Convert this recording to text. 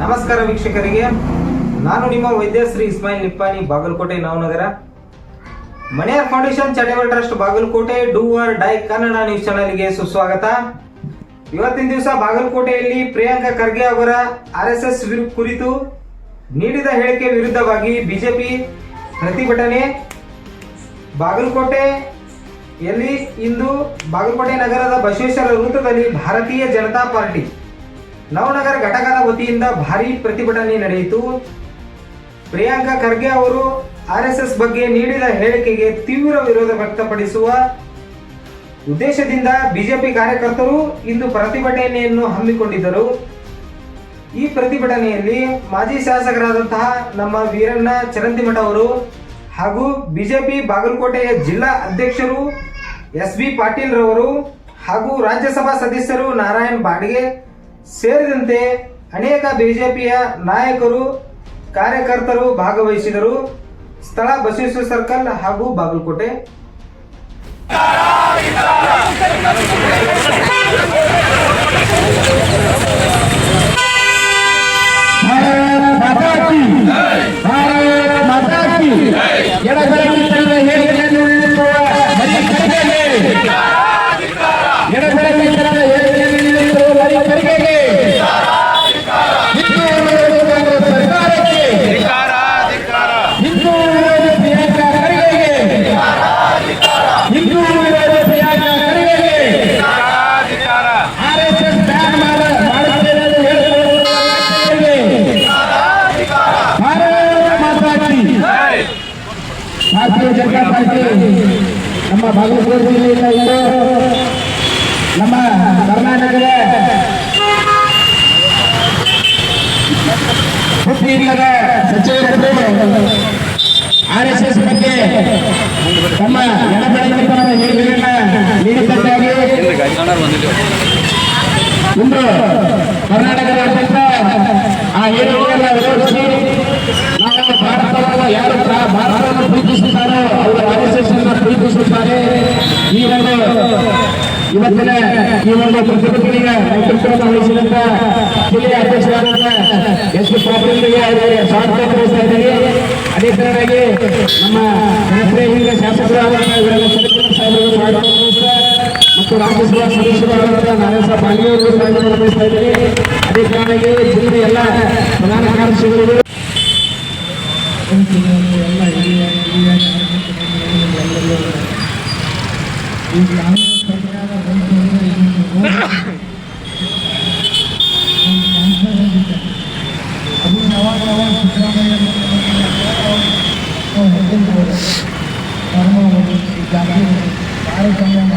ನಮಸ್ಕಾರ ವೀಕ್ಷಕರಿಗೆ. ನಾನು ನಿಮ್ಮ ವೈದ್ಯ ಶ್ರೀ ಇಸ್ಮಾಯಿಲ್ ನಿಪ್ಪಾನಿ, ಬಾಗಲಕೋಟೆ ನವನಗರ. ಮನೆಯ foundation charitable trust, Bagalkote, do or die, Kannada news ಚಾನಲ್ಗೆ ಸುಸ್ವಾಗತ. ಇವತ್ತಿನ ದಿವಸ ಬಾಗಲಕೋಟೆಯಲ್ಲಿ ಪ್ರಿಯಾಂಕಾ ಖರ್ಗೆ ಅವರ ಆರ್ ಎಸ್ ಎಸ್ ಕುರಿತು ನೀಡಿದ ಹೇಳಿಕೆ ವಿರುದ್ಧವಾಗಿ ಬಿಜೆಪಿ ಪ್ರತಿಭಟನೆ ಬಾಗಲಕೋಟೆಯಲ್ಲಿ ಇಂದು ಬಾಗಲಕೋಟೆ ನಗರದ ಬಸವೇಶ್ವರ ವೃತ್ತದಲ್ಲಿ ಭಾರತೀಯ ಜನತಾ ಪಾರ್ಟಿ. ನವನಗರ ಘಟಕದ ವತಿಯಿಂದ ಭಾರಿ ಪ್ರತಿಭಟನೆ ನಡೆಯಿತು. ಪ್ರಿಯಾಂಕಾ ಖರ್ಗೆ ಅವರು ಆರ್ಎಸ್ಎಸ್ ಬಗ್ಗೆ ನೀಡಿದ ಹೇಳಿಕೆಗೆ ತೀವ್ರ ವಿರೋಧ ವ್ಯಕ್ತಪಡಿಸುವ ಉದ್ದೇಶದಿಂದ ಬಿಜೆಪಿ ಕಾರ್ಯಕರ್ತರು ಇಂದು ಪ್ರತಿಭಟನೆಯನ್ನು ಹಮ್ಮಿಕೊಂಡಿದ್ದರು. ಈ ಪ್ರತಿಭಟನೆಯಲ್ಲಿ ಮಾಜಿ ಶಾಸಕರಾದಂತಹ ನಮ್ಮ ವೀರಣ್ಣ ಚರಂತಿಮಠ ಅವರು ಹಾಗೂ ಬಿಜೆಪಿ ಬಾಗಲಕೋಟೆಯ ಜಿಲ್ಲಾ ಅಧ್ಯಕ್ಷರು ಎಸ್ ಬಿ ಪಾಟೀಲ್ ರವರು ಹಾಗೂ ರಾಜ್ಯಸಭಾ ಸದಸ್ಯರು ನಾರಾಯಣ್ ಬಾಡ್ಗೆ ಸೇರಿದಂತೆ ಅನೇಕ ಬಿಜೆಪಿಯ ನಾಯಕರು, ಕಾರ್ಯಕರ್ತರು ಭಾಗವಹಿಸಿದರು. ಸ್ಥಳ ಬಸವೇಶ್ವರ ಸರ್ಕಲ್ ಹಾಗೂ ಬಾಗಲಕೋಟೆ. ಭಾರತೀಯ ಜನತಾ ಪಾರ್ಟಿ ನಮ್ಮ ಬಾಗಲಕೋಟೆ ಜಿಲ್ಲೆಯಿಂದ ಇಂದು ನಮ್ಮ ಕರ್ನಾಟಕದ ಹುಟ್ಟಿ ಇಲ್ಲದ ಆರ್ ಎಸ್ ಎಸ್ ಬಗ್ಗೆ ತಮ್ಮ ನೀಡಿದ್ದಕ್ಕಾಗಿ ಇಂದು ಕರ್ನಾಟಕದಾದ್ಯಂತ ಆ ಹೇಳಿಕೆಯನ್ನು ವಿರೋಧಿಸಿ ನಾವು ಭಾರತವನ್ನು ಯಾರು ಭಾರತವನ್ನು ಪ್ರೀತಿಸುತ್ತಾರೋ ಅವರು ಎಸ್ ಅನ್ನು ಪ್ರೀತಿಸುತ್ತಾರೆ. ಈ ಒಂದು ಇವತ್ತಿನ ಈ ಒಂದು ಪ್ರತಿಭಟನೆಗೆ ನೇತೃತ್ವವನ್ನು ವಹಿಸಿದಂತ ಜಿಲ್ಲೆಯ ಅಧ್ಯಕ್ಷರಾದಂತ ಎಸ್ ಪಿ ಪಾಟೀಲ್ರಿಗೆ ಅವರಿಗೆ ಸ್ವಾಗತ ತಿಳಿಸ್ತಾ ಅದೇ ತರನಾಗಿ ನಮ್ಮ ಜನಪ್ರಿಯ ಶಾಸಕರಾದಂತಹ ಸಾಹೇಬರಿಗೆ ಸ್ವಾಗತ ತಿಳಿಸ್ತಾ ಮತ್ತು ರಾಜ್ಯಸಭಾ ಸದಸ್ಯರಾದಂತಹ ನಾರಾಯಣ ಪಾಂಡೆಯವರು ಸ್ವಾಗತ ತಿಳಿಸ್ತಾ ಇದ್ದೀನಿ ಅದೇ ತರನಾಗಿ ಜಿಲ್ಲೆಯ ಎಲ್ಲ ಪ್ರಧಾನ ಕಾರ್ಯದರ್ಶಿಗಳು ಎಲ್ಲ ಹಿರಿಯ ಹಿರಿಯ ಕಾರ್ಮಿಕರು ಎಲ್ಲರೂ ಈ ಗ್ರಾಮ ಸರ್ಕಾರ ಬಂತು కార్యక్రమం